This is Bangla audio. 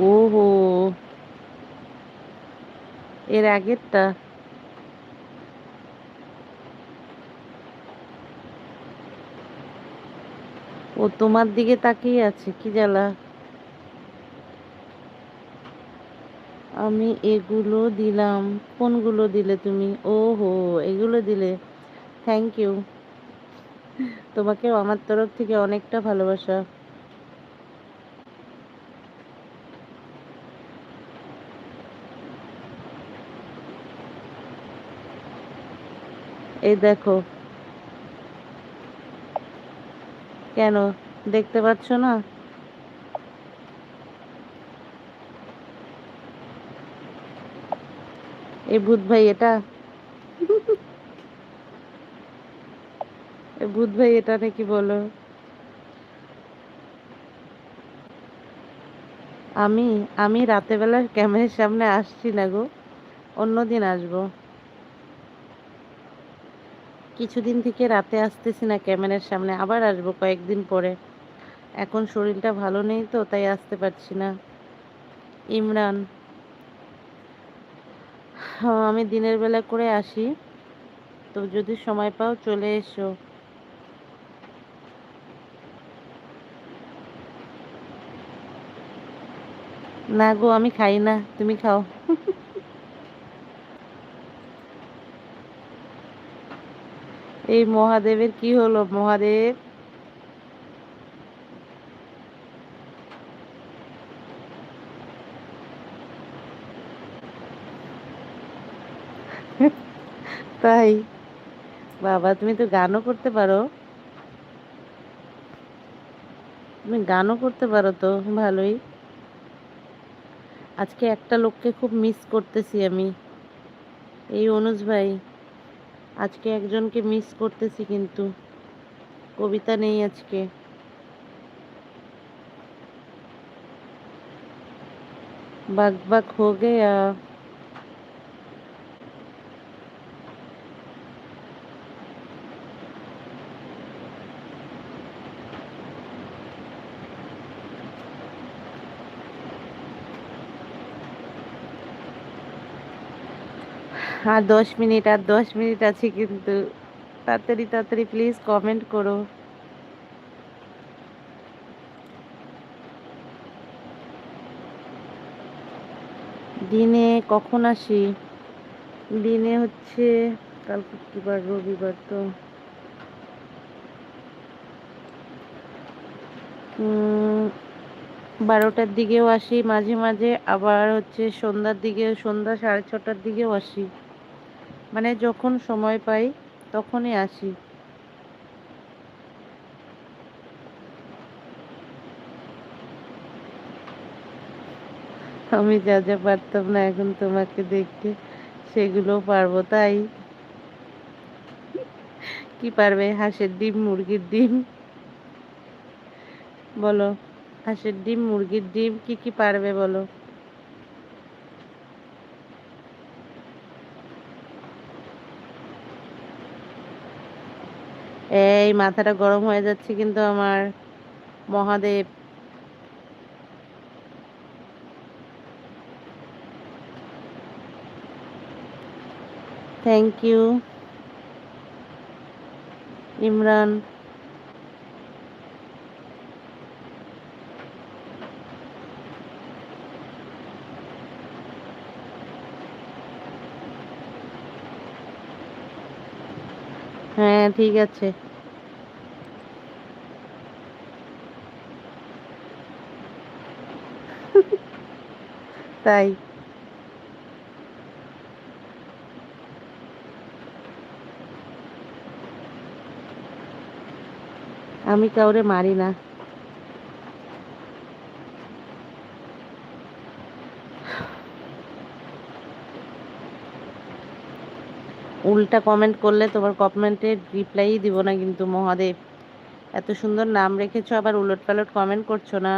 ওহো। এর আগেরটা। ও তোমার দিকে তাকিয়ে আছে, কি জ্বালা। আমি এগুলো দিলাম। কোনগুলো দিলে তুমি? ও হো এগুলো দিলে। থ্যাংক ইউ তোমাকেও আমার তরফ থেকে অনেকটা ভালোবাসা। এই দেখো। কেন? দেখতে পাচ্ছ না? এই ভূত ভাই এটা? এ ভূত ভাই এটা নাকি বলো? আমি আমি রাতেবেলা ক্যামেরার সামনে আসছি না গো। অন্যদিন আসব। কিছুদিন থেকে রাতে আসতেছি না ক্যামেরার সামনে, আবার আসব কয়েকদিন পরে। এখন শরীরটা ভালো নেই তো, তাই আসতে পারছি না। ইমরান হ্যাঁ আমি দিনের বেলা করে আসি। তো যদি সময় পাও চলে এসো। না গো, আমি খাই না। তুমি খাও। এই মহাদেবের কি হলো? মহাদেব? তাই? বাবা, তুমি তো গানও করতে পারো। তুমি গানও করতে পারো তো, ভালোই। আজকে একটা লোককে খুব মিস করতেছি আমি। এই অনুজ ভাই। আজকে একজনকে মিস করতেছি কিন্তু। কবিতা নেই আজকে। বাগ বাগ হো গয়া। আর দশ মিনিট, আর দশ মিনিট আছে কিন্তু। তাড়াতাড়ি তাড়াতাড়ি প্লিজ কমেন্ট করো। দিনে কখন আসি? দিনে হচ্ছে, কালকে কি বার রবিবার তো। বারোটার দিকেও আসি, মাঝে মাঝে আবার হচ্ছে সন্ধ্যার দিকে সন্ধ্যা সাড়ে ছটার দিকেও আসি। মানে যখন সময় পাই, তখনই আসি। আমি যা যা পারতাম না এখন তোমাকে দেখতে, সেগুলো পারব, তাই। কি পারবে? হাঁসের ডিম, মুরগির ডিম। বলো, হাঁসের ডিম, মুরগির ডিম, কি কি পারবে বলো? এই মাথাটা গরম হয়ে যাচ্ছে কিন্তু আমার মহাদেব। Thank you Imran. হ্যাঁ ঠিক আছে। তাই। আমি কাউরে মারি না। উল্টা কমেন্ট করলে তোমার কমেন্টের রিপ্লাইই দিব না কিন্তু মহাদেব। এত সুন্দর নাম রেখেছো, আবার উলট পালট কমেন্ট করছ না।